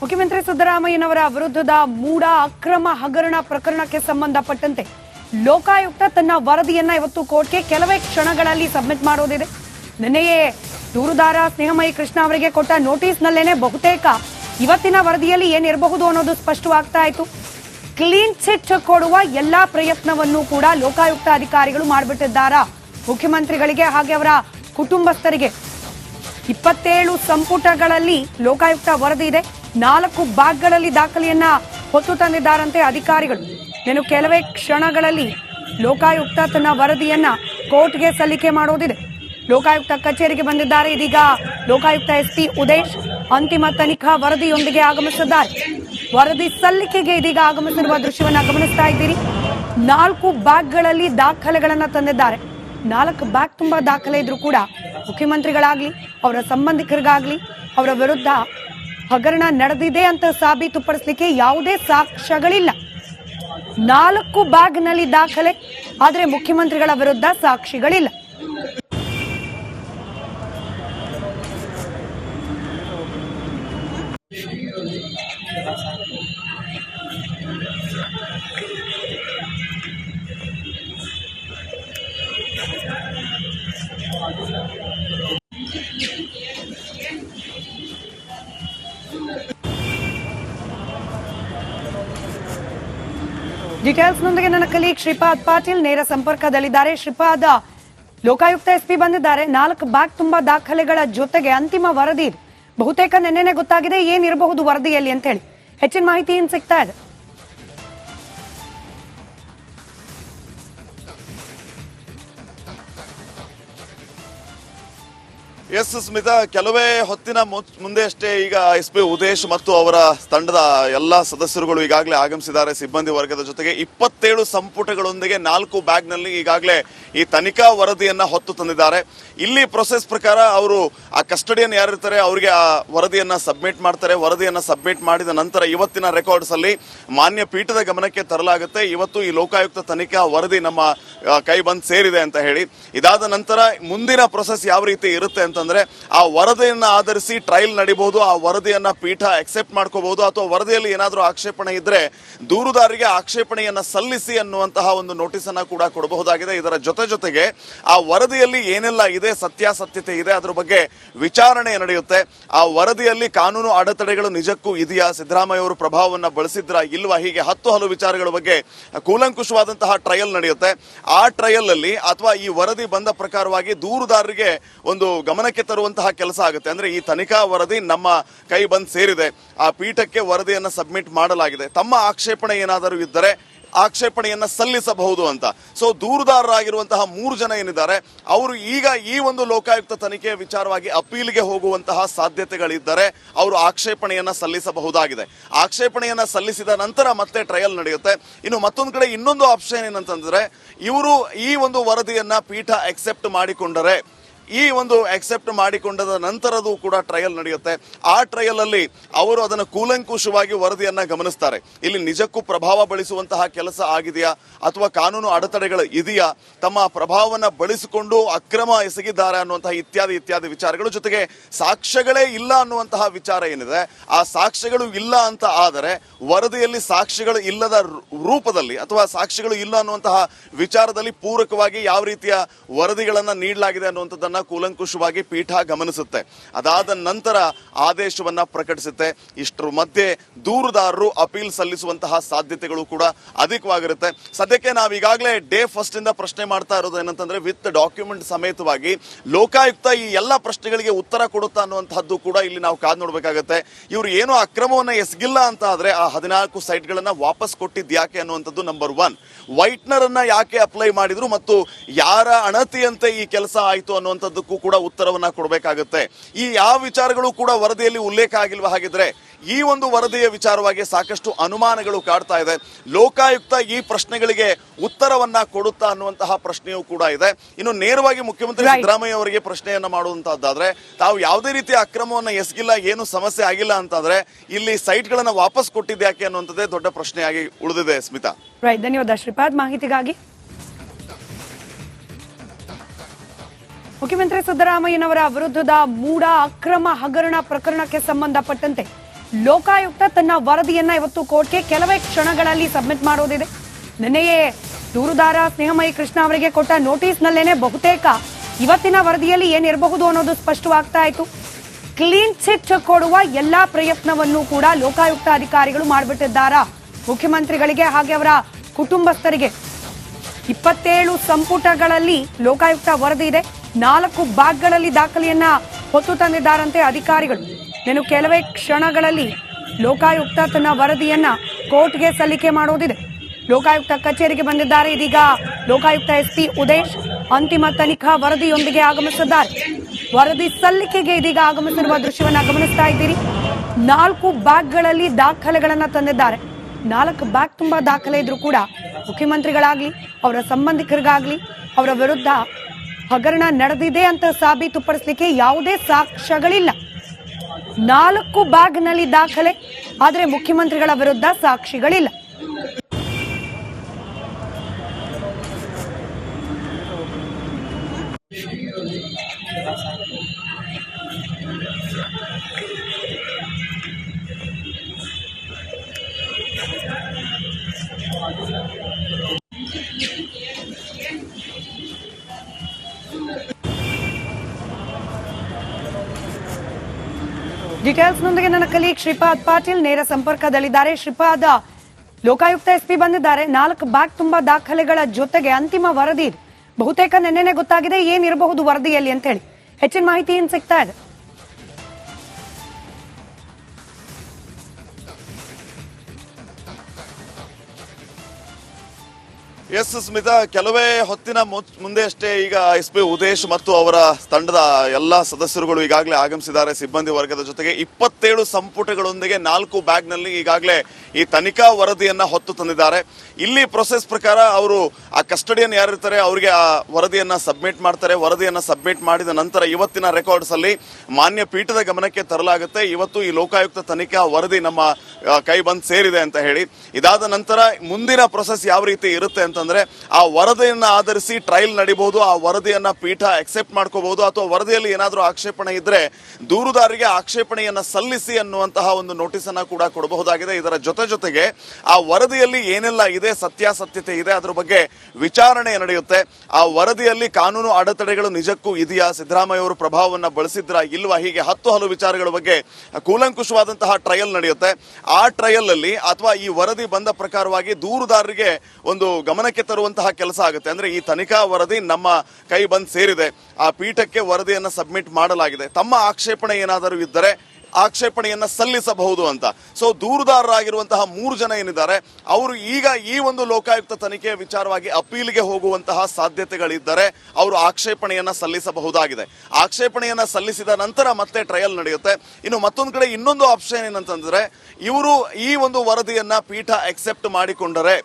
ಮುಖ್ಯಮಂತ್ರಿ ಸಿದ್ದರಾಮಯ್ಯನವರ ವಿರುದ್ಧದ ಮೂಡ ಅಕ್ರಮ ಹಗರಣ ಪ್ರಕರಣಕ್ಕೆ ಸಂಬಂಧಪಟ್ಟಂತೆ ಲೋಕಾಯುಕ್ತ ತನ್ನ ವರದಿಯನ್ನ ಇವತ್ತು ಕೋರ್ಟ್ಗೆ ಕೆಲವೇ ಕ್ಷಣಗಳಲ್ಲಿ ಸಬ್ಮಿಟ್ ಮಾಡೋದಿದೆ. ನಿನ್ನೆಯೇ ದೂರುದಾರ ಸ್ನೇಹಮಯಿ ಕೃಷ್ಣ ಅವರಿಗೆ ಕೊಟ್ಟ ನೋಟಿಸ್ನಲ್ಲೇನೆ ಬಹುತೇಕ ಇವತ್ತಿನ ವರದಿಯಲ್ಲಿ ಏನಿರಬಹುದು ಅನ್ನೋದು ಸ್ಪಷ್ಟವಾಗ್ತಾ ಇತ್ತು. ಕ್ಲೀನ್ ಚಿಟ್ ಕೊಡುವ ಎಲ್ಲಾ ಪ್ರಯತ್ನವನ್ನು ಕೂಡ ಲೋಕಾಯುಕ್ತ ಅಧಿಕಾರಿಗಳು ಮಾಡಿಬಿಟ್ಟಿದ್ದಾರಾ? ಮುಖ್ಯಮಂತ್ರಿಗಳಿಗೆ ಹಾಗೆ ಅವರ ಕುಟುಂಬಸ್ಥರಿಗೆ ಇಪ್ಪತ್ತೇಳು ಸಂಪುಟಗಳಲ್ಲಿ ಲೋಕಾಯುಕ್ತ ವರದಿ ಇದೆ. ನಾಲ್ಕು ಭಾಗಗಳಲ್ಲಿ ದಾಖಲೆಯನ್ನ ಹೊತ್ತು ತಂದಿದ್ದಾರಂತೆ ಅಧಿಕಾರಿಗಳು. ಇನ್ನು ಕೆಲವೇ ಕ್ಷಣಗಳಲ್ಲಿ ಲೋಕಾಯುಕ್ತ ತನ್ನ ವರದಿಯನ್ನ ಕೋರ್ಟ್ಗೆ ಸಲ್ಲಿಕೆ ಮಾಡೋದಿದೆ. ಲೋಕಾಯುಕ್ತ ಕಚೇರಿಗೆ ಬಂದಿದ್ದಾರೆ. ಇದೀಗ ಲೋಕಾಯುಕ್ತ ಎಸ್ಪಿ ಉದೇಶ್ ಅಂತಿಮ ತನಿಖಾ ವರದಿಯೊಂದಿಗೆ ಆಗಮಿಸಿದ್ದಾರೆ. ವರದಿ ಸಲ್ಲಿಕೆಗೆ ಇದೀಗ ಆಗಮಿಸಿರುವ ದೃಶ್ಯವನ್ನು ಗಮನಿಸ್ತಾ ಇದ್ದೀರಿ. ನಾಲ್ಕು ಬ್ಯಾಗ್ಗಳಲ್ಲಿ ದಾಖಲೆಗಳನ್ನ ತಂದಿದ್ದಾರೆ. ನಾಲ್ಕು ಬ್ಯಾಗ್ ತುಂಬಾ ದಾಖಲೆ ಇದ್ರೂ ಕೂಡ ಮುಖ್ಯಮಂತ್ರಿಗಳಾಗ್ಲಿ, ಅವರ ಸಂಬಂಧಿಕರಿಗಾಗ್ಲಿ, ಅವರ ವಿರುದ್ಧ ಹಗರಣ ನಡೆದಿದೆ ಅಂತ ಸಾಬೀತುಪಡಿಸಲಿಕ್ಕೆ ಯಾವುದೇ ಸಾಕ್ಷ್ಯಗಳಿಲ್ಲ. ನಾಲ್ಕು ಬ್ಯಾಗ್ನಲ್ಲಿ ದಾಖಲೆ ಆದರೆ ಮುಖ್ಯಮಂತ್ರಿಗಳ ವಿರುದ್ಧ ಸಾಕ್ಷಿಗಳಿಲ್ಲ. ಡೀಟೇಲ್ಸ್ನೊಂದಿಗೆ ನನ್ನ ಕಲೀಗ್ ಶ್ರೀಪಾದ್ ಪಾಟೀಲ್ ನೇರ ಸಂಪರ್ಕದಲ್ಲಿದ್ದಾರೆ. ಶ್ರೀಪಾದ್ ಲೋಕಾಯುಕ್ತ ಎಸ್ಪಿ ಬಂದಿದ್ದಾರೆ. ನಾಲ್ಕು ಬ್ಯಾಗ್ ತುಂಬಾ ದಾಖಲೆಗಳ ಜೊತೆಗೆ ಅಂತಿಮ ವರದಿ ಬಹುತೇಕ ನಿನ್ನೆನೆ ಗೊತ್ತಾಗಿದೆ ಏನಿರಬಹುದು ವರದಿಯಲ್ಲಿ ಅಂತ ಹೇಳಿ ಹೆಚ್ಚಿನ ಮಾಹಿತಿ ಏನ್ ಸಿಗ್ತಾ ಇದೆ. ಎಸ್ ಸ್ಮಿತಾ ಕೆಲವೇ ಹೊತ್ತಿನ ಮು- ಮುಂದೆ ಅಷ್ಟೇ ಈಗ ಎಸ್ ಪಿ ಉದೇಶ್ ಮತ್ತು ಅವರ ತಂಡದ ಎಲ್ಲ ಸದಸ್ಯರುಗಳು ಈಗಾಗಲೇ ಆಗಮಿಸಿದ್ದಾರೆ ಸಿಬ್ಬಂದಿ ವರ್ಗದ ಜೊತೆಗೆ. ಇಪ್ಪತ್ತೇಳು ಸಂಪುಟಗಳೊಂದಿಗೆ ನಾಲ್ಕು ಬ್ಯಾಗ್ನಲ್ಲಿ ಈಗಾಗಲೇ ಈ ತನಿಖಾ ವರದಿಯನ್ನು ಹೊತ್ತು ತಂದಿದ್ದಾರೆ. ಇಲ್ಲಿ ಪ್ರೊಸೆಸ್ ಪ್ರಕಾರ ಅವರು ಆ ಕಸ್ಟಡಿಯನ್ನು ಯಾರಿರ್ತಾರೆ, ಅವರಿಗೆ ಆ ವರದಿಯನ್ನು ಸಬ್ಮಿಟ್ ಮಾಡ್ತಾರೆ. ವರದಿಯನ್ನು ಸಬ್ಮಿಟ್ ಮಾಡಿದ ನಂತರ ಇವತ್ತಿನ ರೆಕಾರ್ಡ್ಸ್ ಅಲ್ಲಿ ಮಾನ್ಯ ಪೀಠದ ಗಮನಕ್ಕೆ ತರಲಾಗುತ್ತೆ. ಇವತ್ತು ಈ ಲೋಕಾಯುಕ್ತ ತನಿಖಾ ವರದಿ ನಮ್ಮ ಕೈ ಬಂದು ಸೇರಿದೆ ಅಂತ ಹೇಳಿ. ಇದಾದ ನಂತರ ಮುಂದಿನ ಪ್ರೊಸೆಸ್ ಯಾವ ರೀತಿ ಇರುತ್ತೆ ಅಂತಂದ್ರೆ ಆ ವರದಿಯನ್ನ ಆಧರಿಸಿ ಟ್ರಯಲ್ ನಡಿಬಹುದು, ಆ ವರದಿಯನ್ನ ಪೀಠ ಅಕ್ಸೆಪ್ಟ್ ಮಾಡ್ಕೋಬಹುದು ಅಥವಾ ವರದಿಯಲ್ಲಿ ಏನಾದರೂ ಆಕ್ಷೇಪಣೆ ಇದ್ರೆ ದೂರುದಾರಿಗೆ ಆಕ್ಷೇಪಣೆಯನ್ನ ಸಲ್ಲಿಸಿ ಅನ್ನುವಂತಹ ಒಂದು ನೋಟಿಸ್ ಅನ್ನ ಕೂಡ ಕೊಡಬಹುದಾಗಿದೆ. ಇದರ ಜೊತೆ ಜೊತೆಗೆ ಆ ವರದಿಯಲ್ಲಿ ಏನೆಲ್ಲ ಇದೆ, ಸತ್ಯಾಸತ್ಯತೆ ಇದೆ, ಅದ್ರ ಬಗ್ಗೆ ವಿಚಾರಣೆ ನಡೆಯುತ್ತೆ. ಆ ವರದಿಯಲ್ಲಿ ಕಾನೂನು ಅಡೆತಡೆಗಳು ನಿಜಕ್ಕೂ ಇದೆಯಾ? ಸಿದ್ದರಾಮಯ್ಯ ಅವರು ಪ್ರಭಾವವನ್ನ ಬಳಸಿದ್ರ ಇಲ್ವಾ? ಹೀಗೆ ಹತ್ತು ಹಲವು ವಿಚಾರಗಳ ಬಗ್ಗೆ ಕೂಲಂಕುಷವಾದಂತಹ ಟ್ರಯಲ್ ನಡೆಯುತ್ತೆ. ಆ ಟ್ರಯಲ್ ಅಲ್ಲಿ ಅಥವಾ ಈ ವರದಿ ಬಂದ ಪ್ರಕಾರವಾಗಿ ದೂರುದಾರರಿಗೆ ಒಂದು ಗಮನಕ್ಕೆ ತರುವಂತಹ ಕೆಲಸ ಆಗುತ್ತೆ. ಅಂದ್ರೆ ಈ ತನಿಖಾ ವರದಿ ನಮ್ಮ ಕೈ ಬಂದ್ ಸೇರಿದೆ. ಆ ಪೀಠಕ್ಕೆ ವರದಿಯನ್ನ ಸಬ್ಮಿಟ್ ಮಾಡಲಾಗಿದೆ. ತಮ್ಮ ಆಕ್ಷೇಪಣೆ ಏನಾದರೂ ಇದ್ದರೆ ಆಕ್ಷೇಪಣೆಯನ್ನ ಸಲ್ಲಿಸಬಹುದು ಅಂತ. ಸೊ ದೂರುದಾರರಾಗಿರುವಂತಹ ಮೂರು ಜನ ಏನಿದ್ದಾರೆ, ಅವರು ಈಗ ಈ ಒಂದು ಲೋಕಾಯುಕ್ತ ತನಿಖೆಯ ವಿಚಾರವಾಗಿ ಅಪೀಲ್ಗೆ ಹೋಗುವಂತಹ ಸಾಧ್ಯತೆಗಳಿದ್ದರೆ ಅವರು ಆಕ್ಷೇಪಣೆಯನ್ನ ಸಲ್ಲಿಸಬಹುದಾಗಿದೆ. ಆಕ್ಷೇಪಣೆಯನ್ನ ಸಲ್ಲಿಸಿದ ನಂತರ ಮತ್ತೆ ಟ್ರಯಲ್ ನಡೆಯುತ್ತೆ. ಇನ್ನು ಮತ್ತೊಂದು ಕಡೆ ಇನ್ನೊಂದು ಆಪ್ಷನ್ ಏನಂತಂದ್ರೆ, ಇವರು ಈ ಒಂದು ವರದಿಯನ್ನ ಪೀಠ ಅಕ್ಸೆಪ್ಟ್ ಮಾಡಿಕೊಂಡರೆ ಈ ಒಂದು ಅಕ್ಸೆಪ್ಟ್ ಮಾಡಿಕೊಂಡದ ನಂತರದು ಕೂಡ ಟ್ರಯಲ್ ನಡೆಯುತ್ತೆ. ಆ ಟ್ರಯಲ್ ಅಲ್ಲಿ ಅವರು ಅದನ್ನು ಕೂಲಂಕುಷವಾಗಿ ವರದಿಯನ್ನ ಗಮನಿಸ್ತಾರೆ. ಇಲ್ಲಿ ನಿಜಕ್ಕೂ ಪ್ರಭಾವ ಬಳಸುವಂತಹ ಕೆಲಸ ಆಗಿದೆಯಾ? ಅಥವಾ ಕಾನೂನು ಅಡೆತಡೆಗಳು ಇದೆಯಾ? ತಮ್ಮ ಪ್ರಭಾವವನ್ನು ಬಳಸಿಕೊಂಡು ಅಕ್ರಮ ಎಸಗಿದ್ದಾರೆ ಅನ್ನುವಂತಹ ಇತ್ಯಾದಿ ಇತ್ಯಾದಿ ವಿಚಾರಗಳು ಜೊತೆಗೆ ಸಾಕ್ಷ್ಯಗಳೇ ಇಲ್ಲ ಅನ್ನುವಂತಹ ವಿಚಾರ ಏನಿದೆ? ಆ ಸಾಕ್ಷ್ಯಗಳು ಇಲ್ಲ ಅಂತ ಆದರೆ ವರದಿಯಲ್ಲಿ ಸಾಕ್ಷ್ಯಗಳು ಇಲ್ಲದ ರೂಪದಲ್ಲಿ ಅಥವಾ ಸಾಕ್ಷ್ಯಗಳು ಇಲ್ಲ ಅನ್ನುವಂತಹ ವಿಚಾರದಲ್ಲಿ ಪೂರಕವಾಗಿ ಯಾವ ರೀತಿಯ ವರದಿಗಳನ್ನು ನೀಡಲಾಗಿದೆ ಅನ್ನುವಂಥದ್ದನ್ನ ಕೂಲಂಕುಷವಾಗಿ ಪೀಠ ಗಮನಿಸುತ್ತೆ. ಅದಾದ ನಂತರ ಆದೇಶವನ್ನ ಪ್ರಕಟಿಸುತ್ತೆ. ಇಷ್ಟರ ಮಧ್ಯೆ ದೂರುದಾರರು ಅಪೀಲ್ ಸಲ್ಲಿಸುವಂತಹ ಸಾಧ್ಯತೆಗಳು ಕೂಡ ಅಧಿಕವಾಗಿರುತ್ತೆ. ಸದ್ಯಕ್ಕೆ ನಾವು ಈಗಾಗಲೇ ಡೇ ಫಸ್ಟ್ ಇಂದ ಪ್ರಶ್ನೆ ಮಾಡ್ತಾ ಇರೋದು ಏನಂತಂದ್ರೆ, ವಿತ್ ಡಾಕ್ಯುಮೆಂಟ್ ಸಮೇತವಾಗಿ ಲೋಕಾಯುಕ್ತ ಈ ಎಲ್ಲ ಪ್ರಶ್ನೆಗಳಿಗೆ ಉತ್ತರ ಕೊಡುತ್ತಾ ಅನ್ನುವಂತಹದ್ದು ಕೂಡ ಇಲ್ಲಿ ನಾವು ಕಾದ್ ನೋಡಬೇಕಾಗುತ್ತೆ. ಇವರು ಏನು ಅಕ್ರಮವನ್ನ ಎಸಗಿಲ್ಲ ಅಂತ ಆದ್ರೆ ಆ ಹದಿನಾಲ್ಕು ಸೈಟ್ಗಳನ್ನ ವಾಪಸ್ ಕೊಟ್ಟಿದ್ ಯಾಕೆ ಅನ್ನುವಂಥದ್ದು ನಂಬರ್ ಒನ್ ವೈಟ್ನರ್ ಅನ್ನ ಯಾಕೆ ಅಪ್ಲೈ ಮಾಡಿದ್ರು ಮತ್ತು ಯಾರ ಅಣತಿಯಂತೆ ಈ ಕೆಲಸ ಆಯ್ತು ಅನ್ನುವಂಥದ್ದಕ್ಕೂ ಕೂಡ ಉತ್ತರವನ್ನ ಕೊಡಬೇಕಾಗುತ್ತೆ. ಈ ಯಾವ ವಿಚಾರಗಳು ಕೂಡ ವರದಿಯಲ್ಲಿ ಉಲ್ಲೇಖ ಆಗಿಲ್ವ ಹಾಗಿದ್ರೆ ಈ ಒಂದು ವರದಿಯ ವಿಚಾರವಾಗಿ ಸಾಕಷ್ಟು ಅನುಮಾನಗಳು ಕಾಡ್ತಾ ಇದೆ. ಲೋಕಾಯುಕ್ತ ಈ ಪ್ರಶ್ನೆಗಳಿಗೆ ಉತ್ತರವನ್ನ ಕೊಡುತ್ತಾ ಅನ್ನುವಂತಹ ಪ್ರಶ್ನೆಯೂ ಕೂಡ ಇದೆ. ಇನ್ನು ನೇರವಾಗಿ ಮುಖ್ಯಮಂತ್ರಿ. ಸಿದ್ದರಾಮಯ್ಯ ಅವರಿಗೆ ಪ್ರಶ್ನೆಯನ್ನ ಮಾಡುವಂತಹದ್ದಾದ್ರೆ ತಾವು ಯಾವುದೇ ರೀತಿಯ ಅಕ್ರಮವನ್ನ ಎಸಗಿಲ್ಲ ಏನು ಸಮಸ್ಯೆ ಆಗಿಲ್ಲ ಅಂತಾದ್ರೆ ಇಲ್ಲಿ ಸೈಟ್ಗಳನ್ನ ವಾಪಸ್ ಕೊಟ್ಟಿದ್ಯಾಕೆ ಅನ್ನುವಂಥದ್ದೇ ದೊಡ್ಡ ಪ್ರಶ್ನೆಯಾಗಿ ಉಳಿದಿದೆ ಸ್ಮಿತಾ. ಧನ್ಯವಾದ ಶ್ರೀಪಾದ್. ಮಾಹಿತಿಗಾಗಿ ಮುಖ್ಯಮಂತ್ರಿ ಸಿದ್ದರಾಮಯ್ಯನವರ ವಿರುದ್ಧದ ಮೂಡ ಅಕ್ರಮ ಹಗರಣ ಪ್ರಕರಣಕ್ಕೆ ಸಂಬಂಧಪಟ್ಟಂತೆ ಲೋಕಾಯುಕ್ತ ತನ್ನ ವರದಿಯನ್ನ ಇವತ್ತು ಕೋರ್ಟ್ಗೆ ಕೆಲವೇ ಕ್ಷಣಗಳಲ್ಲಿ ಸಬ್ಮಿಟ್ ಮಾಡೋದಿದೆ. ನಿನ್ನೆಯೇ ದೂರುದಾರ ಸ್ನೇಹಮಯಿ ಕೃಷ್ಣ ಅವರಿಗೆ ಕೊಟ್ಟ ನೋಟಿಸ್ನಲ್ಲೇನೆ ಬಹುತೇಕ ಇವತ್ತಿನ ವರದಿಯಲ್ಲಿ ಏನಿರಬಹುದು ಅನ್ನೋದು ಸ್ಪಷ್ಟವಾಗ್ತಾ ಇತ್ತು. ಕ್ಲೀನ್ ಚಿಟ್ ಕೊಡುವ ಎಲ್ಲಾ ಪ್ರಯತ್ನವನ್ನು ಕೂಡ ಲೋಕಾಯುಕ್ತ ಅಧಿಕಾರಿಗಳು ಮಾಡಿಬಿಟ್ಟಿದ್ದಾರಾ? ಮುಖ್ಯಮಂತ್ರಿಗಳಿಗೆ ಹಾಗೆ ಅವರ ಕುಟುಂಬಸ್ಥರಿಗೆ ಇಪ್ಪತ್ತೇಳು ಸಂಪುಟಗಳಲ್ಲಿ ಲೋಕಾಯುಕ್ತ ವರದಿ ಇದೆ. ನಾಲ್ಕು ಬ್ಯಾಗ್ಗಳಲ್ಲಿ ದಾಖಲೆಯನ್ನ ಹೊತ್ತು ತಂದಿದ್ದಾರಂತೆ ಅಧಿಕಾರಿಗಳು. ಇನ್ನು ಕೆಲವೇ ಕ್ಷಣಗಳಲ್ಲಿ ಲೋಕಾಯುಕ್ತ ತನ್ನ ವರದಿಯನ್ನ ಕೋರ್ಟ್ಗೆ ಸಲ್ಲಿಕೆ ಮಾಡೋದಿದೆ. ಲೋಕಾಯುಕ್ತ ಕಚೇರಿಗೆ ಬಂದಿದ್ದಾರೆ. ಇದೀಗ ಲೋಕಾಯುಕ್ತ ಎಸ್ಪಿ ಉದೇಶ್ ಅಂತಿಮ ತನಿಖಾ ವರದಿಯೊಂದಿಗೆ ಆಗಮಿಸಿದ್ದಾರೆ. ವರದಿ ಸಲ್ಲಿಕೆಗೆ ಇದೀಗ ಆಗಮಿಸಿರುವ ದೃಶ್ಯವನ್ನು ಗಮನಿಸ್ತಾ ಇದ್ದೀರಿ. ನಾಲ್ಕು ಬ್ಯಾಗ್ಗಳಲ್ಲಿ ದಾಖಲೆಗಳನ್ನ ತಂದಿದ್ದಾರೆ. ನಾಲ್ಕು ಬ್ಯಾಗ್ ತುಂಬಾ ದಾಖಲೆ ಇದ್ರೂ ಕೂಡ ಮುಖ್ಯಮಂತ್ರಿಗಳಾಗ್ಲಿ, ಅವರ ಸಂಬಂಧಿಕರಿಗಾಗ್ಲಿ, ಅವರ ವಿರುದ್ಧ ಹಗರಣ ನಡೆದಿದೆ ಅಂತ ಸಾಬೀತುಪಡಿಸಲಿಕ್ಕೆ ಯಾವುದೇ ಸಾಕ್ಷ್ಯಗಳಿಲ್ಲ. ನಾಲ್ಕು ಬ್ಯಾಗ್ನಲ್ಲಿ ದಾಖಲೆ ಆದರೆ ಮುಖ್ಯಮಂತ್ರಿಗಳ ವಿರುದ್ಧ ಸಾಕ್ಷಿಗಳಿಲ್ಲ. ಡೀಟೇಲ್ಸ್ನೊಂದಿಗೆ ನನ್ನ ಕಲೀಗ್ ಶ್ರೀಪಾದ್ ಪಾಟೀಲ್ ನೇರ ಸಂಪರ್ಕದಲ್ಲಿದ್ದಾರೆ. ಶ್ರೀಪಾದ್ ಲೋಕಾಯುಕ್ತ ಎಸ್ಪಿ ಬಂದಿದ್ದಾರೆ. ನಾಲ್ಕು ಬ್ಯಾಗ್ ತುಂಬಾ ದಾಖಲೆಗಳ ಜೊತೆಗೆ ಅಂತಿಮ ವರದಿ ಬಹುತೇಕ ನಿನ್ನೆನೆ ಗೊತ್ತಾಗಿದೆ. ಏನಿರಬಹುದು ವರದಿಯಲ್ಲಿ ಅಂತ ಹೇಳಿ ಹೆಚ್ಚಿನ ಮಾಹಿತಿ ಏನ್ ಸಿಗ್ತಾ ಇದೆ. ಎಸ್ ಸ್ಮಿತಾ, ಕೆಲವೇ ಹೊತ್ತಿನ ಮುಚ್- ಮುಂದೆ ಅಷ್ಟೇ ಈಗ ಎಸ್ ಪಿ ಉದೇಶ್ ಮತ್ತು ಅವರ ತಂಡದ ಎಲ್ಲಾ ಸದಸ್ಯರುಗಳು ಈಗಾಗಲೇ ಆಗಮಿಸಿದ್ದಾರೆ ಸಿಬ್ಬಂದಿ ವರ್ಗದ ಜೊತೆಗೆ. ಇಪ್ಪತ್ತೇಳು ಸಂಪುಟಗಳೊಂದಿಗೆ ನಾಲ್ಕು ಬ್ಯಾಗ್ನಲ್ಲಿ ಈಗಾಗಲೇ ಈ ತನಿಖಾ ವರದಿಯನ್ನ ಹೊತ್ತು ತಂದಿದ್ದಾರೆ. ಇಲ್ಲಿ ಪ್ರೊಸೆಸ್ ಪ್ರಕಾರ ಅವರು ಆ ಕಸ್ಟಡಿಯನ್ನು ಯಾರಿರ್ತಾರೆ, ಅವರಿಗೆ ಆ ವರದಿಯನ್ನ ಸಬ್ಮಿಟ್ ಮಾಡ್ತಾರೆ. ವರದಿಯನ್ನ ಸಬ್ಮಿಟ್ ಮಾಡಿದ ನಂತರ ಇವತ್ತಿನ ರೆಕಾರ್ಡ್ಸ್ ಅಲ್ಲಿ ಮಾನ್ಯ ಪೀಠದ ಗಮನಕ್ಕೆ ತರಲಾಗುತ್ತೆ. ಇವತ್ತು ಈ ಲೋಕಾಯುಕ್ತ ತನಿಖಾ ವರದಿ ನಮ್ಮ ಕೈ ಬಂದು ಸೇರಿದೆ ಅಂತ ಹೇಳಿ. ಇದಾದ ನಂತರ ಮುಂದಿನ ಪ್ರೊಸೆಸ್ ಯಾವ ರೀತಿ ಇರುತ್ತೆ ಅಂತಂದ್ರೆ ಆ ವರದಿಯನ್ನ ಆಧರಿಸಿ ಟ್ರಯಲ್ ನಡಿಬಹುದು, ಆ ವರದಿಯನ್ನ ಪೀಠ ಅಕ್ಸೆಪ್ಟ್ ಮಾಡ್ಕೋಬಹುದು, ಅಥವಾ ವರದಿಯಲ್ಲಿ ಏನಾದರೂ ಆಕ್ಷೇಪಣೆ ಇದ್ರೆ ದೂರುದಾರಿಗೆ ಆಕ್ಷೇಪಣೆಯನ್ನ ಸಲ್ಲಿಸಿ ಅನ್ನುವಂತಹ ಒಂದು ನೋಟಿಸ್ ಅನ್ನ ಕೂಡ ಕೊಡಬಹುದಾಗಿದೆ. ಇದರ ಜೊತೆ ಜೊತೆಗೆ ಆ ವರದಿಯಲ್ಲಿ ಏನೆಲ್ಲ ಇದೆ, ಸತ್ಯಾಸತ್ಯತೆ ಇದೆ, ಅದ್ರ ಬಗ್ಗೆ ವಿಚಾರಣೆ ನಡೆಯುತ್ತೆ. ಆ ವರದಿಯಲ್ಲಿ ಕಾನೂನು ಅಡೆತಡೆಗಳು ನಿಜಕ್ಕೂ ಇದೆಯಾ? ಸಿದ್ದರಾಮಯ್ಯ ಅವರು ಪ್ರಭಾವವನ್ನ ಬಳಸಿದ್ರ ಇಲ್ವಾ? ಹೀಗೆ ಹತ್ತು ಹಲವು ವಿಚಾರಗಳ ಬಗ್ಗೆ ಕೂಲಂಕುಷವಾದಂತಹ ಟ್ರಯಲ್ ನಡೆಯುತ್ತೆ. ಆ ಟ್ರಯಲ್ ಅಲ್ಲಿ ಅಥವಾ ಈ ವರದಿ ಬಂದ ಪ್ರಕಾರವಾಗಿ ದೂರುದಾರರಿಗೆ ಒಂದು ಗಮನಕ್ಕೆ ತರುವಂತಹ ಕೆಲಸ ಆಗುತ್ತೆ. ಅಂದ್ರೆ ಈ ತನಿಖಾ ವರದಿ ನಮ್ಮ ಕೈ ಬಂದ್ ಸೇರಿದೆ. ಆ ಪೀಠಕ್ಕೆ ವರದಿಯನ್ನ ಸಬ್ಮಿಟ್ ಮಾಡಲಾಗಿದೆ. ತಮ್ಮ ಆಕ್ಷೇಪಣೆ ಏನಾದರೂ ಇದ್ದರೆ ಆಕ್ಷೇಪಣೆಯನ್ನ ಸಲ್ಲಿಸಬಹುದು ಅಂತ. ಸೊ ದೂರುದಾರರಾಗಿರುವಂತಹ ಮೂರು ಜನ ಏನಿದ್ದಾರೆ, ಅವರು ಈಗ ಈ ಒಂದು ಲೋಕಾಯುಕ್ತ ತನಿಖೆಯ ವಿಚಾರವಾಗಿ ಅಪೀಲ್ಗೆ ಹೋಗುವಂತಹ ಸಾಧ್ಯತೆಗಳಿದ್ದರೆ ಅವರು ಆಕ್ಷೇಪಣೆಯನ್ನ ಸಲ್ಲಿಸಬಹುದಾಗಿದೆ. ಆಕ್ಷೇಪಣೆಯನ್ನ ಸಲ್ಲಿಸಿದ ನಂತರ ಮತ್ತೆ ಟ್ರಯಲ್ ನಡೆಯುತ್ತೆ. ಇನ್ನು ಮತ್ತೊಂದು ಕಡೆ ಇನ್ನೊಂದು ಆಪ್ಷನ್ ಏನಂತಂದ್ರೆ, ಇವರು ಈ ಒಂದು ವರದಿಯನ್ನ ಪೀಠ ಅಕ್ಸೆಪ್ಟ್ ಮಾಡಿಕೊಂಡರೆ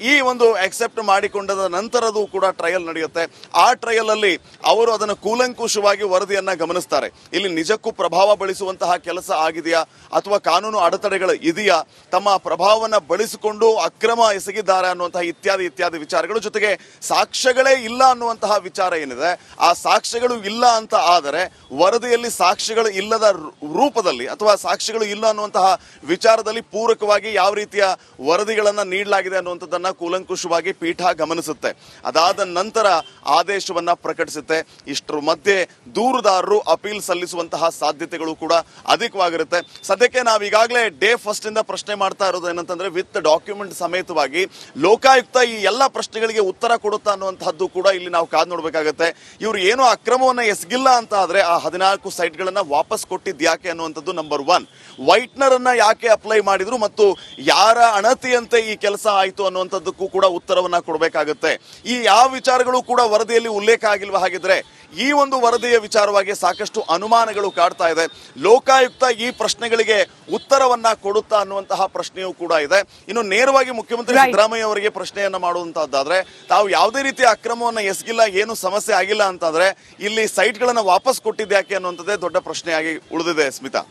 ಈ ಒಂದು ಅಕ್ಸೆಪ್ಟ್ ಮಾಡಿಕೊಂಡದ ನಂತರದೂ ಕೂಡ ಟ್ರಯಲ್ ನಡೆಯುತ್ತೆ. ಆ ಟ್ರಯಲ್ ಅಲ್ಲಿ ಅವರು ಅದನ್ನು ಕೂಲಂಕುಷವಾಗಿ ವರದಿಯನ್ನ ಗಮನಿಸ್ತಾರೆ. ಇಲ್ಲಿ ನಿಜಕ್ಕೂ ಪ್ರಭಾವ ಬಳಸುವಂತಹ ಕೆಲಸ ಆಗಿದೆಯಾ? ಅಥವಾ ಕಾನೂನು ಅಡೆತಡೆಗಳು ಇದೆಯಾ? ತಮ್ಮ ಪ್ರಭಾವವನ್ನು ಬಳಸಿಕೊಂಡು ಅಕ್ರಮ ಎಸಗಿದ್ದಾರೆ ಅನ್ನುವಂತಹ ಇತ್ಯಾದಿ ಇತ್ಯಾದಿ ವಿಚಾರಗಳು ಜೊತೆಗೆ ಸಾಕ್ಷ್ಯಗಳೇ ಇಲ್ಲ ಅನ್ನುವಂತಹ ವಿಚಾರ ಏನಿದೆ? ಆ ಸಾಕ್ಷ್ಯಗಳು ಇಲ್ಲ ಅಂತ ಆದರೆ ವರದಿಯಲ್ಲಿ ಸಾಕ್ಷ್ಯಗಳು ಇಲ್ಲದ ರೂಪದಲ್ಲಿ ಅಥವಾ ಸಾಕ್ಷ್ಯಗಳು ಇಲ್ಲ ಅನ್ನುವಂತಹ ವಿಚಾರದಲ್ಲಿ ಪೂರಕವಾಗಿ ಯಾವ ರೀತಿಯ ವರದಿಗಳನ್ನು ನೀಡಲಾಗಿದೆ ಅನ್ನುವಂಥದ್ದನ್ನ ಕೂಲಂಕುಷವಾಗಿ ಪೀಠ ಗಮನಿಸುತ್ತೆ. ಅದಾದ ನಂತರ ಆದೇಶವನ್ನ ಪ್ರಕಟಿಸುತ್ತೆ. ಇಷ್ಟರ ಮಧ್ಯೆ ದೂರುದಾರರು ಅಪೀಲ್ ಸಲ್ಲಿಸುವಂತಹ ಸಾಧ್ಯತೆಗಳು ಕೂಡ ಅಧಿಕವಾಗಿರುತ್ತೆ. ಸದ್ಯಕ್ಕೆ ನಾವು ಈಗಾಗಲೇ ಡೇ ಫಸ್ಟ್ ಇಂದ ಪ್ರಶ್ನೆ ಮಾಡ್ತಾ ಇರೋದು ಏನಂತಂದ್ರೆ, ವಿತ್ ಡಾಕ್ಯುಮೆಂಟ್ ಸಮೇತವಾಗಿ ಲೋಕಾಯುಕ್ತ ಈ ಎಲ್ಲ ಪ್ರಶ್ನೆಗಳಿಗೆ ಉತ್ತರ ಕೊಡುತ್ತಾ ಅನ್ನುವಂತಹದ್ದು ಕೂಡ ಇಲ್ಲಿ ನಾವು ಕಾದು ನೋಡಬೇಕಾಗುತ್ತೆ. ಇವರು ಏನು ಅಕ್ರಮವನ್ನ ಎಸಗಿಲ್ಲ ಅಂತ ಆದ್ರೆ ಆ ಹದಿನಾಲ್ಕು ಸೈಟ್ಗಳನ್ನ ವಾಪಸ್ ಕೊಟ್ಟಿದ್ ಯಾಕೆ ಅನ್ನುವಂಥದ್ದು ನಂಬರ್ ಒನ್ ವೈಟ್ನರ್ ಅನ್ನ ಯಾಕೆ ಅಪ್ಲೈ ಮಾಡಿದ್ರು ಮತ್ತು ಯಾರ ಅಣತಿಯಂತೆ ಈ ಕೆಲಸ ಆಯ್ತು ಅನ್ನುವಂಥದ್ದಕ್ಕೂ ಕೂಡ ಉತ್ತರವನ್ನ ಕೊಡಬೇಕಾಗುತ್ತೆ. ಈ ಯಾವ ವಿಚಾರಗಳು ಕೂಡ ವರದಿಯಲ್ಲಿ ಉಲ್ಲೇಖ ಆಗಿಲ್ವ ಹಾಗಿದ್ರೆ ಈ ಒಂದು ವರದಿಯ ವಿಚಾರವಾಗಿ ಸಾಕಷ್ಟು ಅನುಮಾನಗಳು ಕಾಡ್ತಾ ಇದೆ. ಲೋಕಾಯುಕ್ತ ಈ ಪ್ರಶ್ನೆಗಳಿಗೆ ಉತ್ತರವನ್ನ ಕೊಡುತ್ತಾ ಅನ್ನುವಂತಹ ಪ್ರಶ್ನೆಯೂ ಕೂಡ ಇದೆ. ಇನ್ನು ನೇರವಾಗಿ ಮುಖ್ಯಮಂತ್ರಿ. ಸಿದ್ದರಾಮಯ್ಯ ಅವರಿಗೆ ಪ್ರಶ್ನೆಯನ್ನ ಮಾಡುವಂತಹದ್ದಾದ್ರೆ ತಾವು ಯಾವುದೇ ರೀತಿಯ ಅಕ್ರಮವನ್ನ ಎಸಗಿಲ್ಲ ಏನು ಸಮಸ್ಯೆ ಆಗಿಲ್ಲ ಅಂತಂದ್ರೆ ಇಲ್ಲಿ ಸೈಟ್ಗಳನ್ನ ವಾಪಸ್ ಕೊಟ್ಟಿದ್ಯಾಕೆ ಅನ್ನುವಂಥದ್ದೇ ದೊಡ್ಡ ಪ್ರಶ್ನೆಯಾಗಿ ಉಳಿದಿದೆ ಸ್ಮಿತಾ.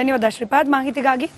ಧನ್ಯವಾದ ಶ್ರೀಪಾದ್. ಮಾಹಿತಿಗಾಗಿ